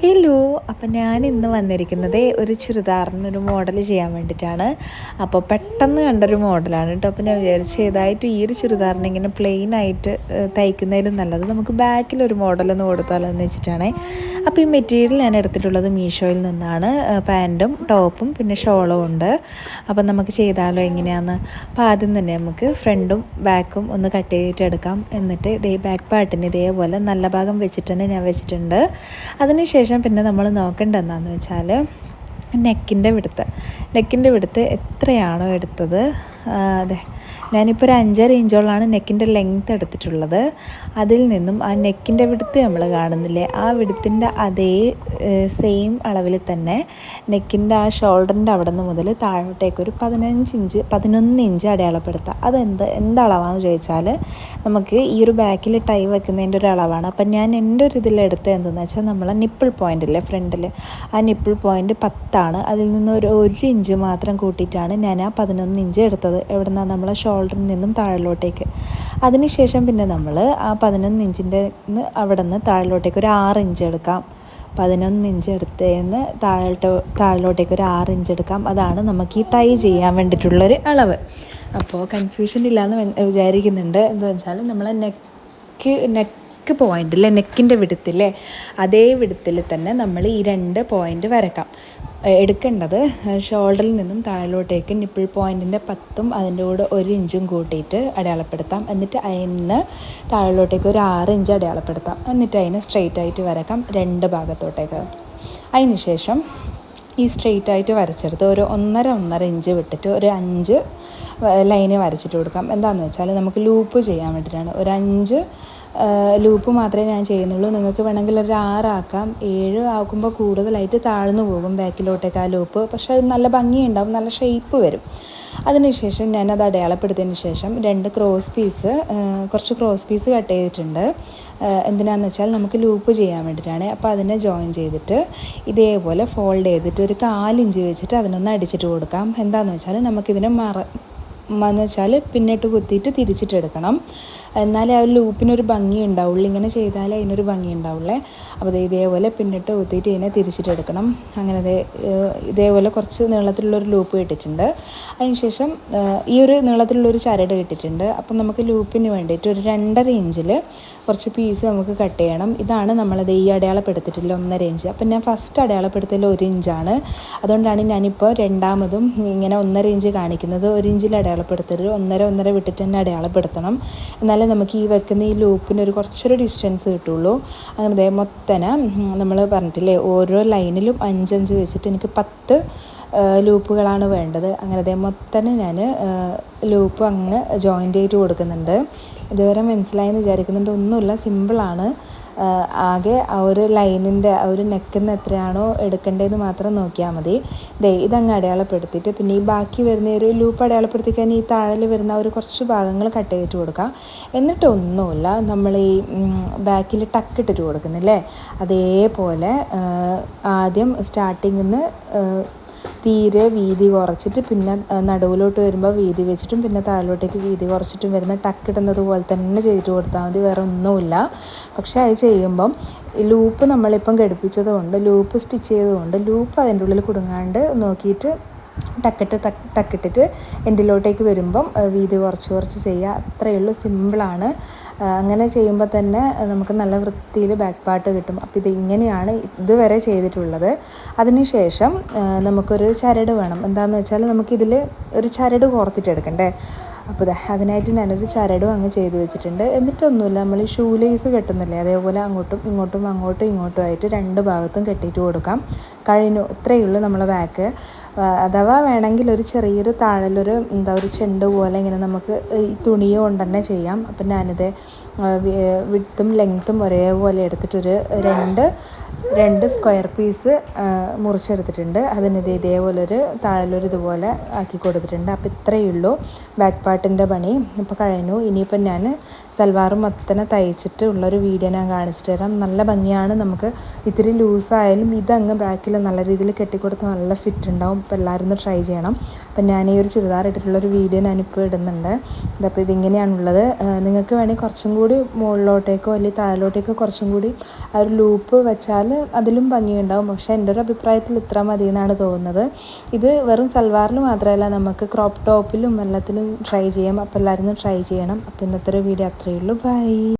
Hello അപ്പം ഞാൻ ഇന്ന് വന്നിരിക്കുന്നത് ഒരു ചുരിദാറിനൊരു മോഡൽ ചെയ്യാൻ വേണ്ടിയിട്ടാണ്. അപ്പോൾ പെട്ടെന്ന് കണ്ടൊരു മോഡലാണ് കേട്ടോ. അപ്പോൾ ഞാൻ വിചാരിച്ചു ഏതായിട്ട് ഈ ഒരു ചുരിദാറിന് ഇങ്ങനെ പ്ലെയിൻ ആയിട്ട് തയ്ക്കുന്നതിലും നല്ലത് നമുക്ക് ബാക്കിലൊരു മോഡലൊന്ന് കൊടുത്താലോ എന്ന് വെച്ചിട്ടാണ്. അപ്പോൾ ഈ മെറ്റീരിയൽ ഞാൻ എടുത്തിട്ടുള്ളത് മീഷോയിൽ നിന്നാണ്. പാന്റും ടോപ്പും പിന്നെ ഷോളും ഉണ്ട്. അപ്പം നമുക്ക് ചെയ്താലോ എങ്ങനെയാണെന്ന് അപ്പോൾ ആദ്യം തന്നെ നമുക്ക് ഫ്രണ്ടും ബാക്കും ഒന്ന് കട്ട് ചെയ്തിട്ട് എടുക്കാം. എന്നിട്ട് ഇതേ ബാക്ക് പാർട്ടിന് ഇതേപോലെ നല്ല ഭാഗം വെച്ചിട്ട് തന്നെ ഞാൻ വെച്ചിട്ടുണ്ട്. അതിനുശേഷം പിന്നെ നമ്മൾ നോക്കേണ്ടതെന്നാന്ന് വെച്ചാൽ നെക്കിന്റെ വിടുത്ത്. നെക്കിന്റെ വിടുത്ത് എത്രയാണോ എടുത്തത്? അതെ. ഞാനിപ്പോൾ ഒരു അഞ്ചര ഇഞ്ചോളാണ് നെക്കിന്റെ ലെങ്ത് എടുത്തിട്ടുള്ളത്. അതിൽ നിന്നും ആ നെക്കിന്റെ വിടുത്ത് നമ്മൾ കാണുന്നില്ലേ? ആ വിടുത്തിന്റെ അതേ സെയിം അളവിൽ തന്നെ നെക്കിന്റെ ആ ഷോൾഡറിന്റെ അവിടെ നിന്ന് മുതൽ താഴോട്ടേക്ക് ഒരു പതിനഞ്ച് ഇഞ്ച് പതിനൊന്ന് ഇഞ്ച് അടയാളപ്പെടുത്തുക അതെന്ത് എന്ത് അളവാണെന്ന് ചോദിച്ചാൽ നമുക്ക് ഈ ഒരു ബാക്കിൽ ടൈ വെക്കുന്നതിന്റെ ഒരു അളവാണ്. അപ്പം ഞാൻ എന്റെ ഒരു ഇതിലെടുത്ത് എന്തെന്ന് വെച്ചാൽ നമ്മളെ നിപ്പിൾ പോയിന്റ് അല്ലേ ഫ്രണ്ടിൽ ആ നിപ്പിൾ പോയിന്റ് പത്താണ്. അതിൽ നിന്ന് ഒരു ഒരു ഇഞ്ച് മാത്രം കൂട്ടിയിട്ടാണ് ഞാൻ ആ പതിനൊന്ന് ഇഞ്ച് എടുത്തത്. എവിടെ നിന്നാണ് നമ്മളെ ഷോൾഡറിൽ നിന്നും താഴിലോട്ടേക്ക് അതിനുശേഷം പിന്നെ നമ്മൾ ആ പതിനൊന്ന് ഇഞ്ചിന്റെ അവിടെ നിന്ന് താഴിലോട്ടേക്ക് ഒരു ആറ് ഇഞ്ച് എടുക്കാം. പതിനൊന്ന് ഇഞ്ച് എടുത്തേന്ന് താഴോട്ട് താഴിലോട്ടേക്ക് ഒരു ആറ് ഇഞ്ച് എടുക്കാം. അതാണ് നമുക്ക് ഈ ടൈ ചെയ്യാൻ വേണ്ടിയിട്ടുള്ളൊരു അളവ്. അപ്പോൾ കൺഫ്യൂഷൻ ഇല്ലയെന്ന് വിചാരിക്കുന്നുണ്ട്. എന്ന് വെച്ചാൽ നമ്മൾ നെക്ക് നെക്ക് പോയിന്റ് അല്ലേ നെക്കിന്റെ വിടുത്തില്ലേ അതേ വിടുത്തിൽ തന്നെ നമ്മൾ ഈ രണ്ട് പോയിന്റ് വരക്കാം. എടുക്കേണ്ടത് ഷോൾഡറിൽ നിന്നും താഴോട്ടേക്ക് നിപ്പിൾ പോയിന്റിന്റെ പത്തും അതിന്റെ കൂടെ ഒരു ഇഞ്ചും കൂട്ടിയിട്ട് അടയാളപ്പെടുത്താം. എന്നിട്ട് അതിന് താഴോട്ടേക്ക് ഒരു ആറ് ഇഞ്ച് അടയാളപ്പെടുത്താം. എന്നിട്ട് അതിനെ സ്ട്രെയിറ്റ് ആയിട്ട് വരക്കാം രണ്ട് ഭാഗത്തോട്ടേക്ക്. അതിന് ശേഷം ഈ സ്ട്രെയിറ്റ് ആയിട്ട് വരച്ചെടുത്ത് ഒരു ഒന്നര ഒന്നര ഇഞ്ച് വിട്ടിട്ട് ഒരു അഞ്ച് ലൈന് വരച്ചിട്ട് കൊടുക്കാം. എന്താണെന്ന് വെച്ചാൽ നമുക്ക് ലൂപ്പ് ചെയ്യാൻ വേണ്ടിയിട്ടാണ് ഒരു അഞ്ച് ലൂപ്പ് മാത്രമേ ഞാൻ ചെയ്യുന്നുള്ളൂ. നിങ്ങൾക്ക് വേണമെങ്കിൽ ഒരു ആറാക്കാം. ഏഴ് ആക്കുമ്പോൾ കൂടുതലായിട്ട് താഴ്ന്നു പോകും ബാക്കിലോട്ടേക്ക് ആ ലൂപ്പ് പക്ഷേ അത് നല്ല ഭംഗിയുണ്ടാവും നല്ല ഷേപ്പ് വരും. അതിനുശേഷം ഞാനത് അടയാളപ്പെടുത്തിയതിന് ശേഷം രണ്ട് ക്രോസ് പീസ് കുറച്ച് ക്രോസ് പീസ് കട്ട് ചെയ്തിട്ടുണ്ട്. എന്തിനാന്ന് വെച്ചാൽ നമുക്ക് ലൂപ്പ് ചെയ്യാൻ വേണ്ടിയിട്ടാണ്. അപ്പോൾ അതിനെ ജോയിൻ ചെയ്തിട്ട് ഇതേപോലെ ഫോൾഡ് ചെയ്തിട്ട് ഒരു കാലിഞ്ച് വെച്ചിട്ട് അതിനൊന്ന് അടിച്ചിട്ട് കൊടുക്കാം. എന്താണെന്ന് വെച്ചാൽ നമുക്കിതിനെ മറ എന്ന് വെച്ചാൽ പിന്നിട്ട് കുത്തിയിട്ട് തിരിച്ചിട്ടെടുക്കണം. എന്നാലേ ആ ഒരു ലൂപ്പിനൊരു ഭംഗി ഉണ്ടാവുള്ളൂ. ഇങ്ങനെ ചെയ്താലേ അതിനൊരു ഭംഗി ഉണ്ടാവുള്ളേ. അപ്പോൾ ദേ ഇതേപോലെ പിന്നിട്ട് ഊത്തിയിട്ട് ഇതിനെ തിരിച്ചിട്ടെടുക്കണം. അങ്ങനെ ഇതേപോലെ കുറച്ച് നീളത്തിലുള്ളൊരു ലൂപ്പ് കിട്ടിയിട്ടുണ്ട് അതിനുശേഷം ശേഷം ഈ ഒരു നീളത്തിലുള്ളൊരു ചരട് കിട്ടിയിട്ടുണ്ട് അപ്പം നമുക്ക് ലൂപ്പിന് വേണ്ടിയിട്ട് ഒരു രണ്ടര ഇഞ്ചിൽ കുറച്ച് പീസ് നമുക്ക് കട്ട് ചെയ്യണം. ഇതാണ് നമ്മളത് ഈ അടയാളപ്പെടുത്തിയിട്ടില്ല ഒന്നര ഇഞ്ച്. അപ്പം ഞാൻ ഫസ്റ്റ് അടയാളപ്പെടുത്തൽ ഒരു ഇഞ്ചാണ്. അതുകൊണ്ടാണ് ഞാനിപ്പോൾ രണ്ടാമതും ഇങ്ങനെ ഒന്നര ഇഞ്ച് കാണിക്കുന്നത്. ഒരു ഇഞ്ചിൽ അടയാളപ്പെടുത്തരുത് ഒന്നര ഒന്നര വിട്ടിട്ട് തന്നെ അടയാളപ്പെടുത്തണം. എന്നാലേ നമുക്ക് ഈ വെക്കുന്ന ഈ ലൂപ്പിന് ഒരു കുറച്ചൊരു ഡിസ്റ്റൻസ് കിട്ടുള്ളൂ. അങ്ങനെ ദേ മൊത്തന നമ്മൾ പറഞ്ഞിട്ടില്ലേ ഓരോ ലൈനിലും അഞ്ചഞ്ച് വെച്ചിട്ട് എനിക്ക് പത്ത് ലൂപ്പുകളാണ് വേണ്ടത്. അങ്ങനെ അതേ മൊത്തം ഞാൻ ലൂപ്പ് അങ്ങ് ജോയിന്റ് ചെയ്ത് കൊടുക്കുന്നുണ്ട്. ഇതുവരെ മനസ്സിലായെന്ന് വിചാരിക്കുന്നുണ്ട്. ഒന്നുമില്ല സിമ്പിളാണ് ആകെ ആ ഒരു ലൈനിന്റെ ആ ഒരു നെക്കിന്ന് എത്രയാണോ എടുക്കേണ്ടതെന്ന് മാത്രം നോക്കിയാൽ മതി. ദേ ഇതങ്ങ് അടയാളപ്പെടുത്തിയിട്ട് പിന്നെ ഈ ബാക്കി വരുന്ന ഒരു ലൂപ്പ് അടയാളപ്പെടുത്തി കഴിഞ്ഞാൽ ഈ താഴെ വരുന്ന ഒരു കുറച്ച് ഭാഗങ്ങൾ കട്ട് ചെയ്തിട്ട് കൊടുക്കാം. എന്നിട്ടൊന്നുമില്ല നമ്മൾ ഈ ബാക്കിൽ ടക്ക് ടക്കിട്ടിട്ട് കൊടുക്കുന്നില്ലേ? അതേപോലെ ആദ്യം സ്റ്റാർട്ടിങ്ങിൽ നിന്ന് തീരെ വീതി കുറച്ചിട്ട് പിന്നെ നടുവിലോട്ട് വരുമ്പോൾ വീതി വെച്ചിട്ടും പിന്നെ താഴോട്ടേക്ക് വീതി കുറച്ചിട്ടും വരുന്ന ടക്കിടുന്നത് പോലെ തന്നെ ചെയ്തിട്ട് കൊടുത്താൽ മതി വേറെ ഒന്നുമില്ല. പക്ഷേ അത് ചെയ്യുമ്പം ലൂപ്പ് നമ്മളിപ്പം ഘടിപ്പിച്ചതുകൊണ്ട് ലൂപ്പ് സ്റ്റിച്ച് ചെയ്തുകൊണ്ട് ലൂപ്പ് അതിന്റെ ഉള്ളിൽ കുടുങ്ങാണ്ട് നോക്കിയിട്ട് ടക്കിട്ട് ടക്കിട്ടിട്ട് എൻഡിലോട്ടേക്ക് വരുമ്പം വീതി കുറച്ച് കുറച്ച് ചെയ്യുക. അത്രയേ ഉള്ളൂ. സിമ്പിളാണ് അങ്ങനെ ചെയ്യുമ്പോൾ തന്നെ നമുക്ക് നല്ല വൃത്തിയിൽ ബാക്ക് പാർട്ട് കിട്ടും. അപ്പോൾ ഇത് ഇങ്ങനെയാണ് ഇതുവരെ ചെയ്തിട്ടുള്ളത്. അതിനുശേഷം നമുക്കൊരു ചരട് വേണം. എന്താണെന്ന് വെച്ചാൽ നമുക്കിതിൽ ഒരു ചരട് കോർത്തിട്ടെടുക്കണ്ടേ? അപ്പോൾ അതിനായിട്ട് ഞാനൊരു ചരടും അങ്ങ് ചെയ്ത് വെച്ചിട്ടുണ്ട്. എന്നിട്ടൊന്നുമില്ല നമ്മൾ ഷൂ ലേസ് കെട്ടുന്നില്ലേ? അതേപോലെ അങ്ങോട്ടും ഇങ്ങോട്ടും അങ്ങോട്ടും ഇങ്ങോട്ടും ആയിട്ട് രണ്ട് ഭാഗത്തും കെട്ടിയിട്ട് കൊടുക്കാം. കഴിഞ്ഞു ഇത്രയേ ഉള്ളൂ നമ്മളെ ബാക്ക് അഥവാ വേണമെങ്കിൽ ഒരു ചെറിയൊരു താഴലൊരു എന്താ ഒരു ചെണ്ട് പോലെ ഇങ്ങനെ നമുക്ക് ഈ തുണി കൊണ്ട് തന്നെ ചെയ്യാം. അപ്പം ഞാനിത് വിട്ടും ലെങ്ത്തും ഒരേപോലെ എടുത്തിട്ടൊരു രണ്ട് രണ്ട് സ്ക്വയർ പീസ് മുറിച്ചെടുത്തിട്ടുണ്ട്. അതിനിത് ഇതേപോലെ ഒരു താഴലൊരു ഇതുപോലെ ആക്കി കൊടുത്തിട്ടുണ്ട്. അപ്പോൾ ഇത്രയേ ഉള്ളൂ. ബാക്ക് പാർട്ടിന്റെ പണി. ഇപ്പോൾ കഴിഞ്ഞു. ഇനിയിപ്പം ഞാൻ സൽവാറും മൊത്തനെ തയ്ച്ചിട്ട് ഉള്ളൊരു വീഡിയോ ഞാൻ കാണിച്ചിട്ട് തരാം. നല്ല ഭംഗിയാണ് നമുക്ക്. ഇത്തിരി ലൂസായാലും ഇതങ്ങ് ബാക്കിൽ നല്ല രീതിയിൽ കെട്ടിക്കൊടുത്ത് നല്ല ഫിറ്റ് ഉണ്ടാവും. ഇപ്പോൾ എല്ലാവരും ഒന്ന് ട്രൈ ചെയ്യണം. അപ്പം ഞാൻ ഈ ഒരു ചുരിദാർ ഇട്ടിട്ടുള്ളൊരു വീഡിയോ ഞാനിപ്പോൾ ഇടുന്നുണ്ട്. ഇതപ്പോൾ ഇതിങ്ങനെയാണുള്ളത്. നിങ്ങൾക്ക് വേണമെങ്കിൽ കുറച്ചും കൂടി മുകളിലോട്ടേക്കോ അല്ലെങ്കിൽ താഴോട്ടേക്കോ കുറച്ചും കൂടി ആ ഒരു ലൂപ്പ് വെച്ചാൽ ചെയ്താൽ അതിലും ഭംഗിയുണ്ടാവും. പക്ഷേ എന്റെ ഒരു അഭിപ്രായത്തിൽ ഇത്ര മതി എന്നാണ് തോന്നുന്നത്. ഇത് വെറും സൽവാറിൽ മാത്രമല്ല നമുക്ക് ക്രോപ്പ് ടോപ്പിലും എല്ലാത്തിലും ട്രൈ ചെയ്യാം. അപ്പോൾ എല്ലാവരും ട്രൈ ചെയ്യണം. അപ്പോൾ ഇന്നത്തെ ഒരു വീഡിയോ അത്രയേ ഉള്ളൂ. ബൈ